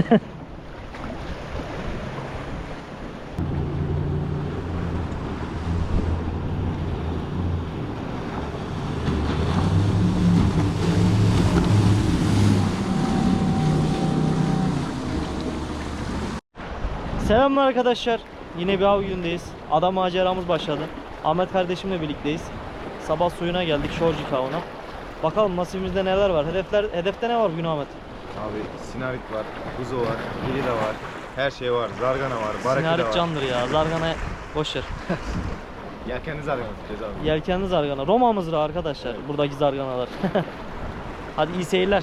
Selamlar arkadaşlar. Yine bir av günündeyiz. Ada maceramız başladı. Ahmet kardeşimle birlikteyiz. Sabah suyuna geldik Şorcuk avına. Bakalım nasibimizde neler var. Hedefler hedefte ne var bugün Ahmet? Abi sinarik var, kuzu var, biri de var. Her şey var. Zargana var, baraki de Sinarik var. candır ya. Zargana boş ver. Yelkenli zargana tutacağız abi. Yelkenli zargana. Roma mızrağı arkadaşlar. Buradaki zarganalar. Hadi iyi seyirler.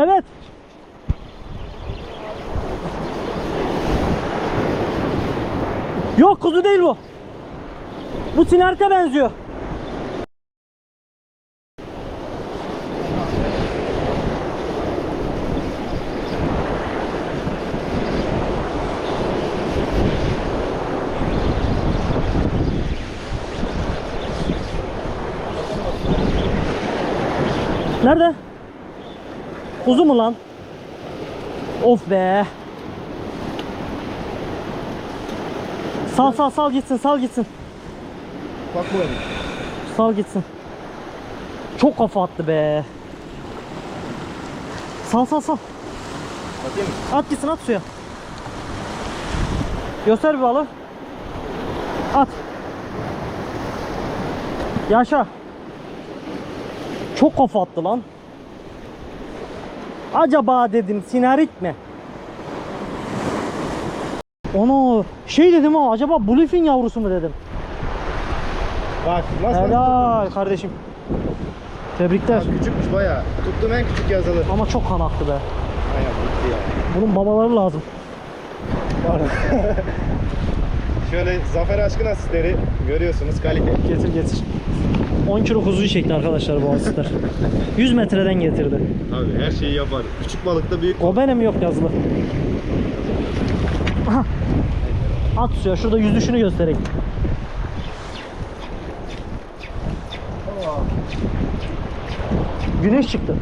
Evet. Yok kuzu değil bu. Bu sinerke benziyor. Nerede? Kuzu mu lan? Of be. Sal sal sal gitsin sal gitsin. Bak bu Sal gitsin. Çok kafa attı be. Sal sal sal. Bakayım mı? At gitsin at suya. Göster bir balı. At. Yaşa. Çok kafa attı lan. Acaba dedim sinarit mi? Onu şey dedim ha acaba bluefin yavrusu mu dedim. Bak nasıl Helal kardeşim. Tebrikler. Bak, küçükmüş bayağı. Tuttuğum en küçük yazılı. Ama çok kan aktı be. Aynen bitti ya. Bunun babaları lazım. Şöyle Zafer Aşkın asistleri görüyorsunuz kalite. Getir getir. 10 kilo kuzuyu çekti arkadaşlar bu asitler. 100 metreden getirdi. Abi her şeyi yapar. Küçük balıkta büyük O benim yok yazılı. Aha. At suya şurada yüzüşünü göstereyim. Güneş çıktı.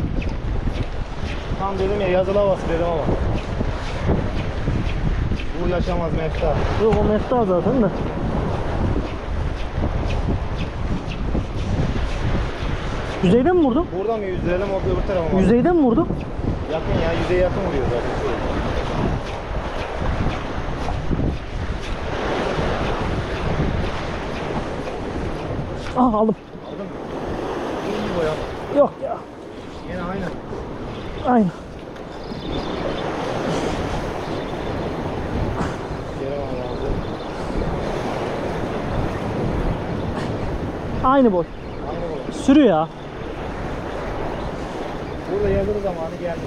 Tam dedim ya yazılı havası dedim ama. Uğraşamaz mefta. Yok o mefta zaten de. Yüzeyden mi vurdu? Buradan mı yüzdürelim o öbür tarafa mı? Yüzeyden mi vurdu? Yakın ya yüzeye yakın vuruyor zaten. Ah aldım. Aldın mı? İyi boya. Yok ya. Yine aynı. Aldı. Aynı boy. Aynı boya. Sürü ya. Burada yazılı zamanı geldi.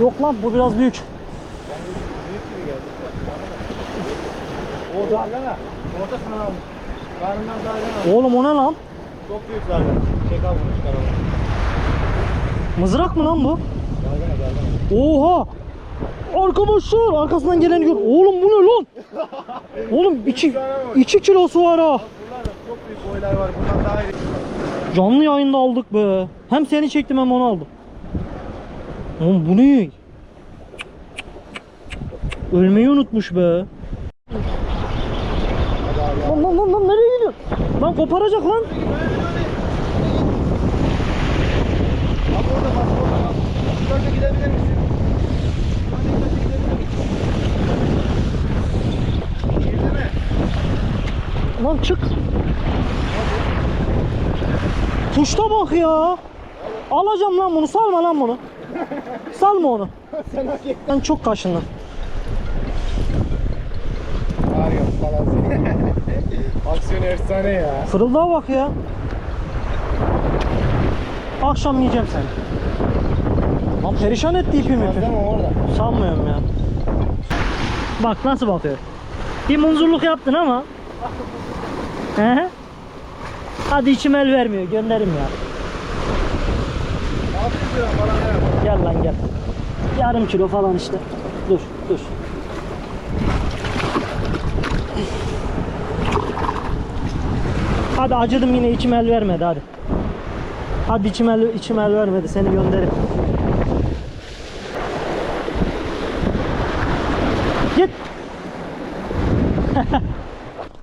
Yok lan bu biraz büyük. Yani büyük gibi geldi. O zargana. Ortasından almış. Karnından zargana. Oğlum o ne lan? Çok büyük zargana. Çek al bunu çıkar. Mızrak mı lan bu? Zargana zargana. Oha! Arkadaşlar arkasından gelen gör. Oğlum bu ne lan? Oğlum 2 2 kilosu var ha. Çok büyük boylar var. Bundan daha iyi. Canlı yayında aldık be. Hem seni çektim hem onu aldım. Oğlum bu ne? Ölmeyi unutmuş be. Lan lan lan lan nereye gidiyorsun? Lan koparacak lan. Lan çık. Tuşta bak ya. Alacağım lan bunu salma lan bunu. Salma onu. Sen hak ettin. Ben çok kaşındım. Ya falan Aksiyon efsane ya. Fırıldağa bak ya. Akşam yiyeceğim seni. Lan perişan etti ipimi. Değil mi orada? Sanmıyorum ya. Bak nasıl bakıyor. Bir munzurluk yaptın ama. He? Hadi içim el vermiyor. Gönderim ya. 600 lira falan yapalım? Gel lan gel. Yarım kilo falan işte. Dur dur. Hadi acıdım yine içim el vermedi hadi. Hadi içim el, içim el vermedi seni gönderim. Git.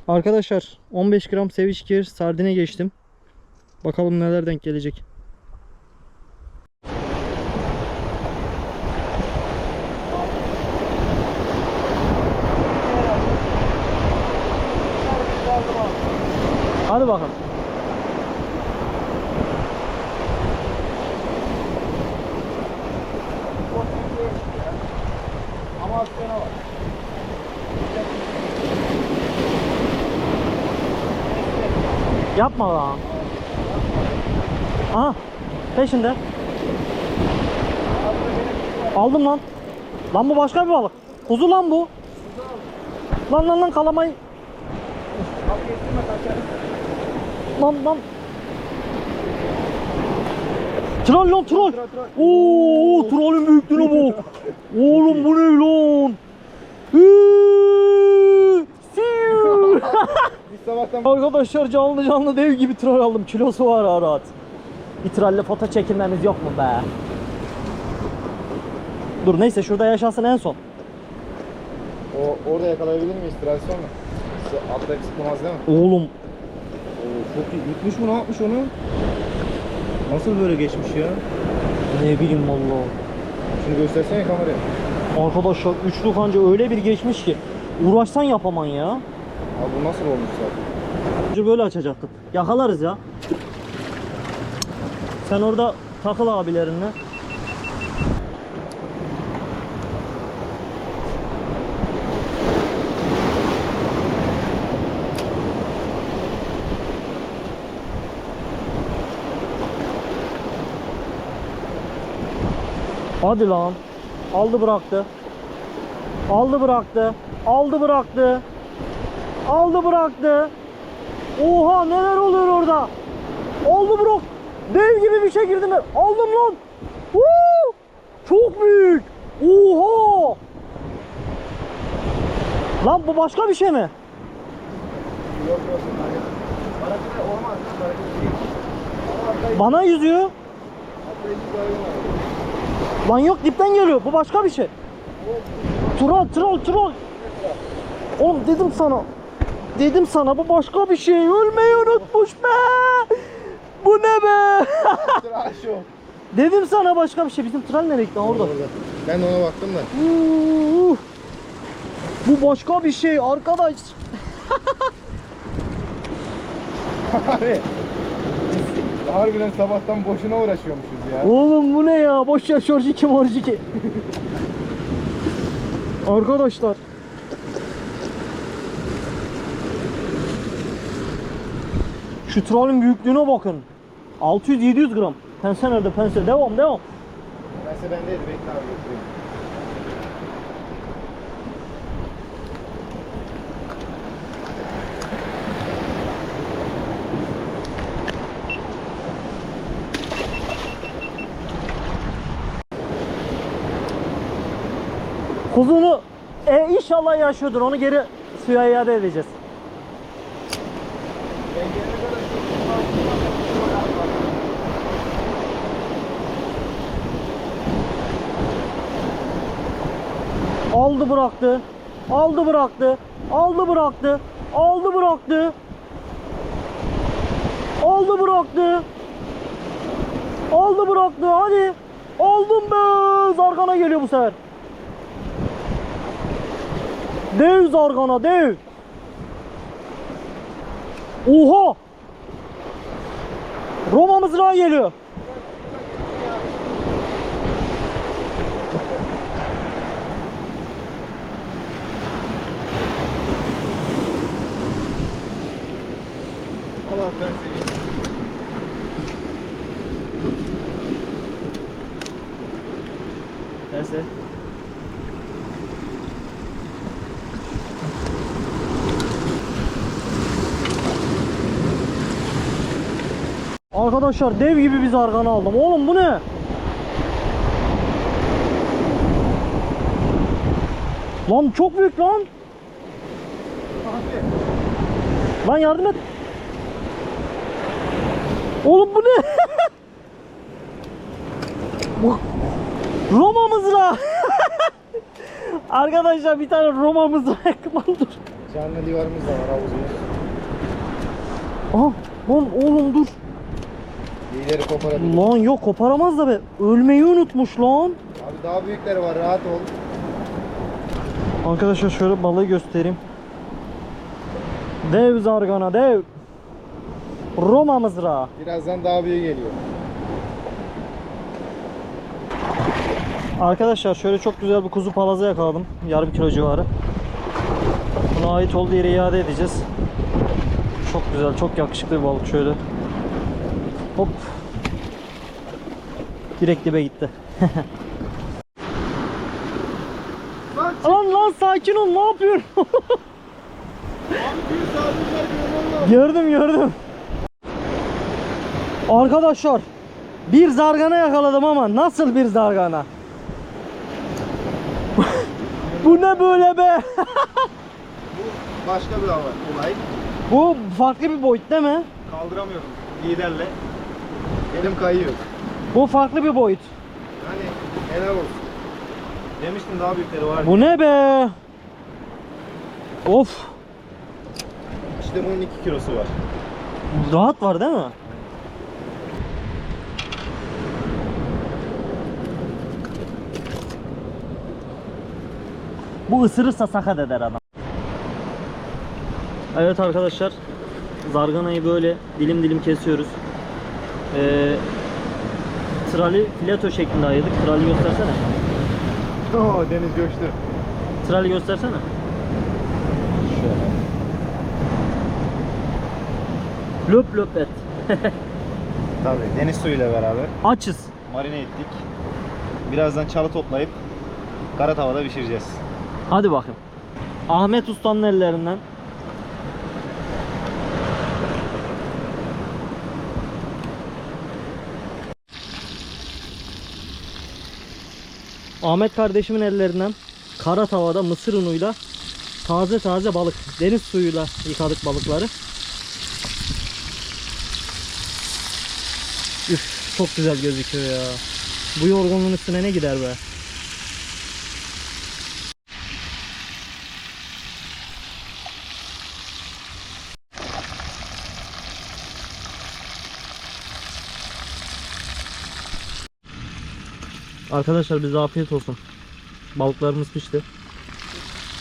Arkadaşlar 15 gram seviş kir sardine geçtim. Bakalım neler denk gelecek. Hadi bakalım. Yapma lan. Aha peşinde. Aldım lan. Lan bu başka bir balık. Kuzu lan bu. Lan lan lan kalamayı. Bak kestirme kaçarım. Lan lan. Troll lan troll. Troll, troll. Oo, trollün büyüklüğüne bak. Oğlum bu ne lan? Arkadaşlar canlı canlı dev gibi troll aldım. Kilosu var ha rahat. Bir tralle foto çekilmemiz yok mu be? Dur neyse şurada yaşasın en son. o, orada yakalayabilir miyiz tradisyon mu? Atlayıp sıkılmaz değil mi? Oğlum. Yutmuş mu ne yapmış onu? Nasıl böyle geçmiş ya? ne bileyim vallahi. Şunu göstersene kameraya. Arkadaşlar üçlü kanca öyle bir geçmiş ki uğraşsan yapaman ya. Abi bu nasıl olmuş zaten? Önce böyle açacaktık. Yakalarız ya. Sen orada takıl abilerinle. Hadi lan. Aldı bıraktı. Aldı bıraktı. Aldı bıraktı. Aldı bıraktı. Oha neler oluyor orada? Oldu bro. Dev gibi bir şey girdim ben. Aldım lan. Woo! Çok büyük. Oha. Lan bu başka bir şey mi? Bana yüzüyor. Lan yok dipten geliyor. Bu başka bir şey. Troll troll troll. Oğlum dedim sana. Dedim sana bu başka bir şey. Ölmeyi unutmuş be. Bu ne be? Tıraş yok. dedim sana başka bir şey. Bizim tren nereye gitti? Orada. Ben de ona baktım da. Uh, bu başka bir şey arkadaş. Abi. Harbiden sabahtan boşuna uğraşıyormuşuz ya. Oğlum bu ne ya? Boş ver şorjiki morjiki. Arkadaşlar. Şu trolün büyüklüğüne bakın. 600-700 gram. Pense nerede pense? Devam devam. Neyse bendeydi bekle abi götüreyim. Kuzunu e, inşallah yaşıyordur. Onu geri suya iade edeceğiz. Aldı bıraktı. Aldı bıraktı. Aldı bıraktı. Aldı bıraktı. Aldı bıraktı. Aldı bıraktı. Hadi. Aldım be. Zargana geliyor bu sefer. Dev zargana dev. Oha. Roma mızrağı geliyor. Allah ben seni. That's it. Arkadaşlar dev gibi bir zargana aldım. Oğlum bu ne? Lan çok büyük lan. Abi. Lan yardım et. Oğlum bu ne? Roma mızrağı. Arkadaşlar bir tane Roma mızrağı dur. Canlı divarımız da var havuzumuz. Aha lan oğlum dur. İyileri koparabilir. Lan yok koparamaz da be. Ölmeyi unutmuş lan. Abi daha büyükleri var rahat ol. Arkadaşlar şöyle balığı göstereyim. Dev zargana dev. Roma mızrağı. Birazdan daha büyük geliyor. Arkadaşlar şöyle çok güzel bir kuzu palaza yakaladım. Yarım kilo civarı. Buna ait olduğu yere iade edeceğiz. Çok güzel, çok yakışıklı bir balık şöyle. Hop. Direkt dibe gitti. Lan lan sakin ol ne yapıyorsun? gördüm gördüm. Arkadaşlar bir zargana yakaladım ama nasıl bir zargana? Bu ne böyle be? Başka bir olay. Bu farklı bir boyut değil mi? Kaldıramıyorum liderle. Elim kayıyor. Bu farklı bir boyut. Hani helal olsun. Demiştim daha büyükleri var. Bu ne be? Of. İşte bunun 2 kilosu var. Rahat var değil mi? Bu ısırırsa sakat eder adam. Evet arkadaşlar. Zarganayı böyle dilim dilim kesiyoruz. Ee, trali fileto şeklinde ayırdık. Trali göstersene. Oo deniz göçtü. Trali göstersene. Şöyle. Löp löp et. Tabii deniz suyuyla beraber Açız. marine ettik. Birazdan çalı toplayıp kara tavada pişireceğiz. Hadi bakın. Ahmet Usta'nın ellerinden. Ahmet kardeşimin ellerinden kara tavada mısır unuyla taze taze balık, deniz suyuyla yıkadık balıkları. Üf, çok güzel gözüküyor ya. Bu yorgunluğun üstüne ne gider be? Arkadaşlar bize afiyet olsun. Balıklarımız pişti.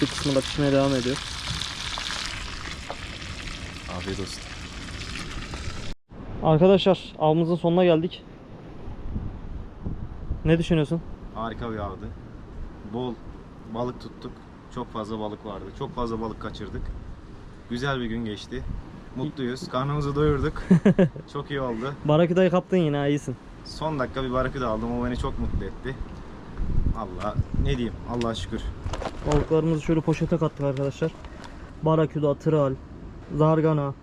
Bir kısmı da pişmeye devam ediyor. Afiyet olsun. Arkadaşlar avımızın sonuna geldik. Ne düşünüyorsun? Harika bir avdı. Bol balık tuttuk. Çok fazla balık vardı. Çok fazla balık kaçırdık. Güzel bir gün geçti. Mutluyuz. Karnımızı doyurduk. çok iyi oldu. Barakudayı kaptın yine ha, iyisin. Son dakika bir barakı da aldım. O beni çok mutlu etti. Allah ne diyeyim. Allah'a şükür. Balıklarımızı şöyle poşete kattık arkadaşlar. Barakuda, tral, zargana,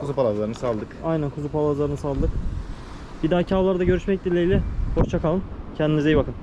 Kuzu palazlarını saldık. aynen kuzu palazlarını saldık. Bir dahaki avlarda görüşmek dileğiyle. Hoşça kalın. Kendinize iyi bakın.